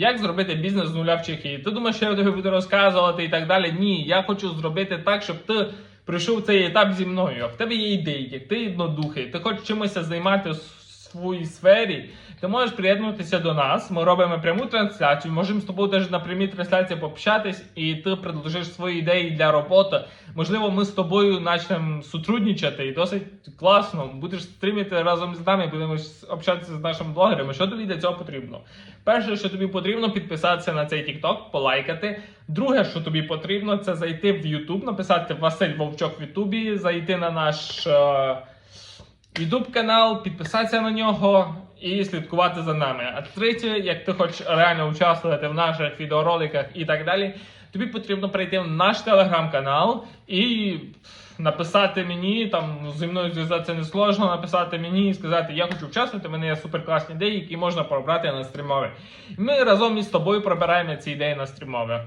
Як зробити бізнес з нуля в Чехії? Ти думаєш, що я тобі буду розказувати і так далі? Ні, я хочу зробити так, щоб ти пройшов цей етап зі мною. В тебе є ідеї, ти єднодухий, ти хочеш чимось займати в своїй сфері. Ти можеш приєднуватися до нас. Ми робимо пряму трансляцію. Можемо з тобою теж на прямій трансляції пообщатись, і ти предложиш свої ідеї для роботи. Можливо, ми з тобою почнемо сотрудничати і досить класно. Будеш стрімити разом з нами, будемо общатися з нашими блогерами. Що тобі для цього потрібно? Перше, що тобі потрібно, підписатися на цей TikTok, полайкати. Друге, що тобі потрібно, це зайти в YouTube, написати Василь Вовчок в Ютубі, зайти на наш. YouTube канал, підписатися на нього і слідкувати за нами. А третє, як ти хочеш реально участвувати в наших відеороликах і так далі, тобі потрібно перейти в наш телеграм-канал і написати мені, там зі мною зв'язатися не сложно, написати мені і сказати, я хочу участвувати, в мене є суперкласні ідеї, які можна пробрати на стрімові. Ми разом із тобою пробираємо ці ідеї на стрімові.